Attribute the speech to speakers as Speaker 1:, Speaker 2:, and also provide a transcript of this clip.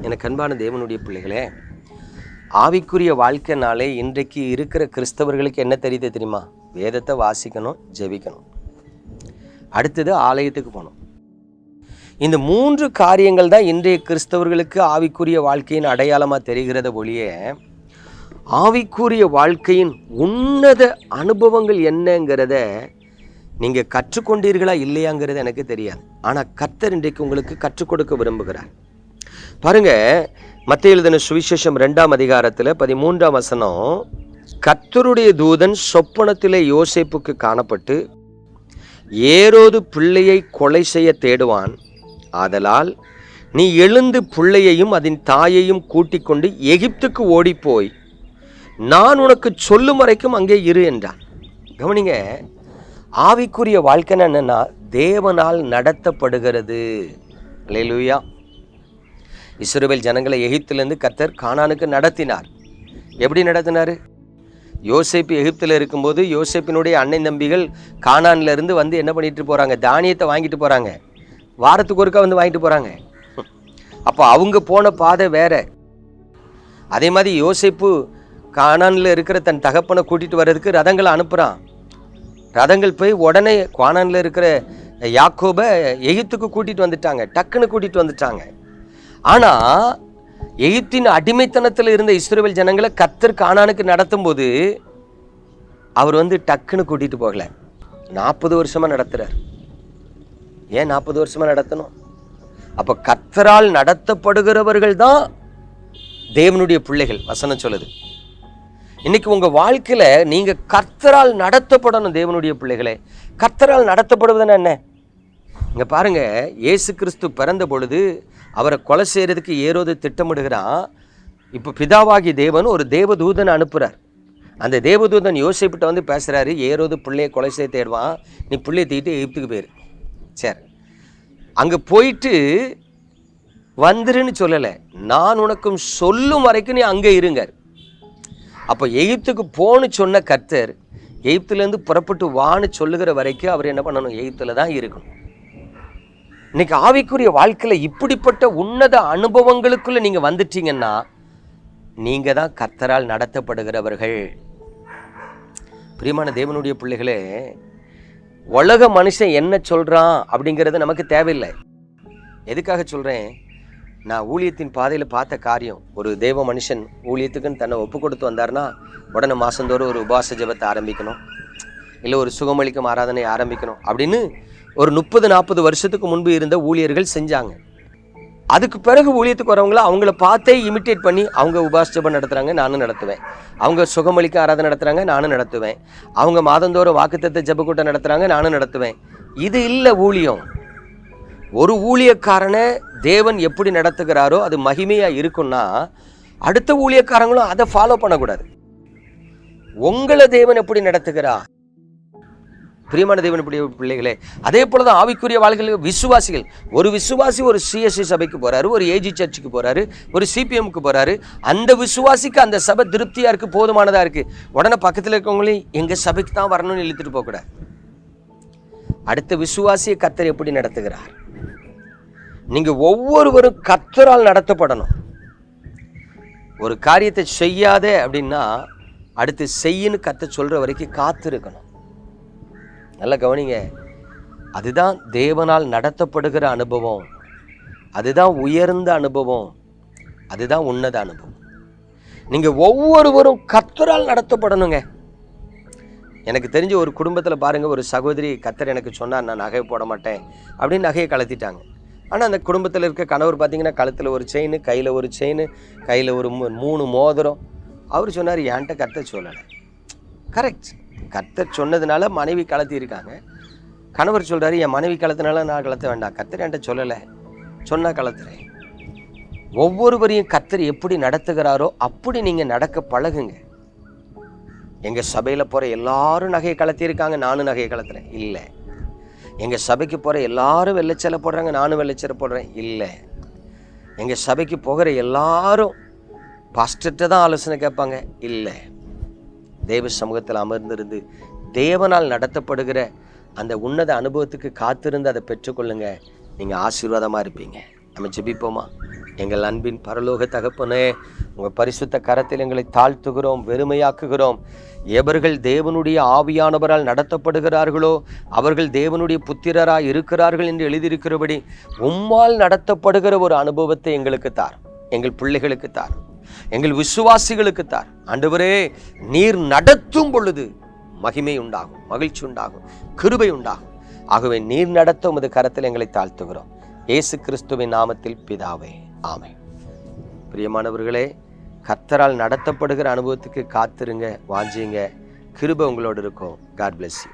Speaker 1: எனக்கு அன்பான தேவனுடைய பிள்ளைகளே ஆவிக்குரிய வாழ்க்கைனாலே இன்றைக்கு இருக்கிற கிறிஸ்தவர்களுக்கு என்ன தெரியுது தெரியுமா? வேதத்தை வாசிக்கணும் ஜெபிக்கணும். அடுத்தது ஆலயத்துக்கு போகணும். இந்த மூன்று காரியங்கள் தான் இன்றைய கிறிஸ்தவர்களுக்கு ஆவிக்குரிய வாழ்க்கையின் அடையாளமாக தெரிகிறத ஒழிய ஆவிக்குரிய வாழ்க்கையின் உன்னத அனுபவங்கள் என்னங்கிறத நீங்கள் கற்றுக்கொண்டீர்களா இல்லையாங்கிறது எனக்கு தெரியாது. ஆனால் கர்த்தர் இன்றைக்கு உங்களுக்கு கற்றுக் கொடுக்க விரும்புகிறார். பாருங்க மத்திய எழுதின சுவிசேஷம் ரெண்டாம் அதிகாரத்தில் பதிமூன்றாம் வசனம் கத்தருடைய தூதன் சொப்பனத்திலே யோசிப்புக்கு காணப்பட்டு ஏரோது பிள்ளையை கொலை செய்ய தேடுவான். ஆதலால் நீ எழுந்து பிள்ளையையும் அதன் தாயையும் கூட்டிக் கொண்டு எகிப்துக்கு ஓடிப்போய் நான் உனக்கு சொல்லும் வரைக்கும் அங்கே இரு என்றான். கவனிங்க ஆவிக்குரிய வாழ்க்கைன்னு என்னென்னா தேவனால் நடத்தப்படுகிறது. அல்லேலூயா இஸ்ரவேல் ஜனங்களை எகிப்திலிருந்து கத்தர் கானானுக்கு நடத்தினார். எப்படி நடத்தினார்? யோசேப்பு எகிப்தில் இருக்கும்போது யோசேப்பினுடைய அண்ணன் தம்பிகள் கானான்லேருந்து வந்து என்ன பண்ணிட்டு போகிறாங்க தானியத்தை வாங்கிட்டு போகிறாங்க வாரத்துக்கு ஒருக்கா வந்து வாங்கிட்டு போகிறாங்க அப்போ அவங்க போன பாதை வேற. அதே மாதிரி யோசேப்பு கானானில் இருக்கிற தன் தகப்பனை கூட்டிகிட்டு வர்றதுக்கு ரதங்களை அனுப்புகிறான் ரதங்கள் போய் உடனே கானானில் இருக்கிற யாக்கோபை எகிப்துக்கு கூட்டிகிட்டு வந்துட்டாங்க. டக்குன்னு கூட்டிகிட்டு வந்துட்டாங்க. ஆனால் எகிப்தின் அடிமைத்தனத்தில் இருந்த இஸ்ரேல் ஜனங்களை கத்தர் கானானுக்கு நடத்தும் போது அவர் வந்து டக்குன்னு கூட்டிட்டு போகல. நாற்பது வருஷமா நடத்துறார். ஏன் நாற்பது வருஷமா நடத்தணும்? அப்ப கத்தரால் நடத்தப்படுகிறவர்கள் தான் தேவனுடைய பிள்ளைகள் வசனம் சொல்லுது. இன்னைக்கு உங்க வாழ்க்கையில நீங்க கர்த்தரால் நடத்தப்படணும் தேவனுடைய பிள்ளைகளே. கர்த்தரால் நடத்தப்படுவதுன்னா என்ன? இங்கே பாருங்க ஏசு கிறிஸ்து பிறந்த பொழுது அவரை கொலை செய்கிறதுக்கு ஏறோது திட்டமிடுகிறான். இப்போ பிதாவாகி தேவன் ஒரு தேவதூதனை அனுப்புகிறார் அந்த தேவதூதன் யோசிப்பிட்ட வந்து பேசுகிறாரு ஏறோது பிள்ளையை கொலை செய்ய தேடுவான் நீ பிள்ளையை தூக்கிட்டு எகிப்துக்கு போயிரு. சரி. அங்கே போயிட்டு வந்துருன்னு சொல்லலை நான் உனக்கும் சொல்லும் வரைக்கும் நீ அங்கே இருங்க. அப்போ எகிப்துக்கு போன்னு சொன்ன கர்த்தர் எகிப்துலேருந்து புறப்பட்டு வான்னு சொல்லுகிற வரைக்கும் அவர் என்ன பண்ணணும்? எகிப்தில் தான் இருக்கணும். இன்னைக்கு ஆவிக்குரிய வாழ்க்கையில் இப்படிப்பட்ட உன்னத அனுபவங்களுக்குள்ள நீங்க வந்துட்டீங்கன்னா நீங்க தான் கர்த்தரால் நடத்தப்படுகிறவர்கள். பிரியமான தேவனுடைய பிள்ளைகளே உலக மனுஷன் என்ன சொல்றான் அப்படிங்கிறது நமக்கு தேவையில்லை. எதுக்காக சொல்றேன்? நான் ஊழியத்தின் பாதையில் பார்த்த காரியம் ஒரு தேவ மனுஷன் ஊழியத்துக்குன்னு தன்னை ஒப்பு கொடுத்து வந்தார்னா உடனே மாசந்தோறும் ஒரு உபாச ஜெபத்தை ஆரம்பிக்கணும். இல்லை ஒரு சுகமளிக்கும் ஆராதனை ஆரம்பிக்கணும் அப்படின்னு ஒரு முப்பது நாற்பது வருஷத்துக்கு முன்பு இருந்த ஊழியர்கள் செஞ்சாங்க. அதுக்கு பிறகு ஊழியத்துக்கு வரவங்கள அவங்கள பார்த்தே இமிட்டேட் பண்ணி அவங்க உபாசபம் நடத்துகிறாங்க நானும் நடத்துவேன். அவங்க சுகமளிக்க ஆராதனை நடத்துகிறாங்க நானும் நடத்துவேன். அவங்க மாதந்தோறும் வாக்குத்தத்தை ஜெபக்கூட்டம் நடத்துகிறாங்க நானும் நடத்துவேன். இது இல்லை ஊழியம். ஒரு ஊழியக்காரனை தேவன் எப்படி நடத்துகிறாரோ அது மகிமையாக இருக்கும்னா அடுத்த ஊழியக்காரங்களும் அதை ஃபாலோ பண்ணக்கூடாது. உங்களை தேவன் எப்படி நடத்துகிறா பிரியமான தேவனுடைய பிள்ளைகளே அதே போல தான் ஆவிக்குரிய வாழ்க்கையில் விசுவாசிகள். ஒரு விசுவாசி ஒரு சிஎஸ்சி சபைக்கு போறாரு ஒரு ஏஜி சர்ச்சுக்கு போறாரு ஒரு சிபிஎம்க்கு போறாரு. அந்த விசுவாசிக்கு அந்த சபை திருப்தியாக இருக்கு போதுமானதாக இருக்கு. உடனே பக்கத்தில் இருக்கவங்களையும் எங்கள் சபைக்கு தான் வரணும்னு இழுத்துட்டு போகக்கூடாது. அடுத்த விசுவாசியை கத்தர் எப்படி நடத்துகிறார்? நீங்கள் ஒவ்வொருவரும் கத்தரால் நடத்தப்படணும். ஒரு காரியத்தை செய்யாத அப்படின்னா அடுத்து செய்யுன்னு கத்த சொல்கிற வரைக்கும் காத்திருக்கணும். நல்லா கவனிங்க. அதுதான் தேவனால் நடத்தப்படுகிற அனுபவம். அதுதான் உயர்ந்த அனுபவம். அதுதான் உன்னத அனுபவம். நீங்கள் ஒவ்வொருவரும் கத்தரால் நடத்தப்படணுங்க. எனக்கு தெரிஞ்ச ஒரு குடும்பத்தில் பாருங்கள் ஒரு சகோதரி கத்தர் எனக்கு சொன்னார் நான் நகை போட மாட்டேன். அப்படின்னு நகையை கலத்திட்டாங்க ஆனால் அந்த குடும்பத்தில் இருக்க கணவர் பார்த்தீங்கன்னா கழுத்தில் ஒரு செயின் கையில் ஒரு செயின் கையில் ஒரு மூணு மோதிரம். அவர் சொன்னார் என்கிட்ட கத்த சொல்லலை. கரெக்ட் கர்த்தர் சொன்னதுனால மனைவி கலத்தி இருக்காங்க. கணவர் சொல்கிறாரு என் மனைவி கலத்தினால நான் கலத்த வேண்டாம். கர்த்தர் என்கிட்ட சொல்லலை. சொன்னால் கலத்துறேன். ஒவ்வொருவரையும் கர்த்தர் எப்படி நடத்துகிறாரோ அப்படி நீங்கள் நடக்க பழகுங்க. எங்கள் சபையில் போகிற எல்லாரும் நகையை கலத்தியிருக்காங்க நானும் நகையை கலத்துறேன். இல்லை. எங்கள் சபைக்கு போகிற எல்லாரும் வெள்ளைச்சலை போடுறாங்க நானும் வெள்ளைச்சலை போடுறேன். இல்லை. எங்கள் சபைக்கு போகிற எல்லாரும் பாஸ்டர்கிட்ட தான் ஆலோசனை கேட்பாங்க. இல்லை. தேவ சமூகத்தில் அமர்ந்திருந்து தேவனால் நடத்தப்படுகிற அந்த உன்னத அனுபவத்துக்கு காத்திருந்து அதை பெற்றுக்கொள்ளுங்க. நீங்கள் ஆசீர்வாதமாக இருப்பீங்க. நம்ம ஜெபிப்போமா? எங்கள் அன்பின் பரலோக தகப்பனே உங்கள் பரிசுத்த கரத்தில் எங்களை தாழ்த்துகிறோம் வெறுமையாக்குகிறோம். எவர்கள் தேவனுடைய ஆவியானவரால் நடத்தப்படுகிறார்களோ அவர்கள் தேவனுடைய புத்திரராய் இருக்கிறார்கள் என்று எழுதியிருக்கிறபடி உம்மால் நடத்தப்படுகிற ஒரு அனுபவத்தை எங்களுக்கு தார். எங்கள் பிள்ளைகளுக்கு தார். எங்கள் விசுவாசிகளுக்கு தார். ஆண்டவரே நீர் நடத்தும் பொழுது மகிமை உண்டாகும் மகிழ்ச்சி உண்டாகும் கிருபை உண்டாகும். ஆகவே நீர் நடத்த உமது கரத்தில் எங்களை தாழ்த்துகிறோம். இயேசு கிறிஸ்துவின் நாமத்தில் பிதாவே ஆமை பிரியமானவர்களே கத்தரால் நடத்தப்படுகிற அனுபவத்துக்கு காத்திருங்க வாஞ்சிங்க. கிருபை உங்களோடு இருக்கும். God bless you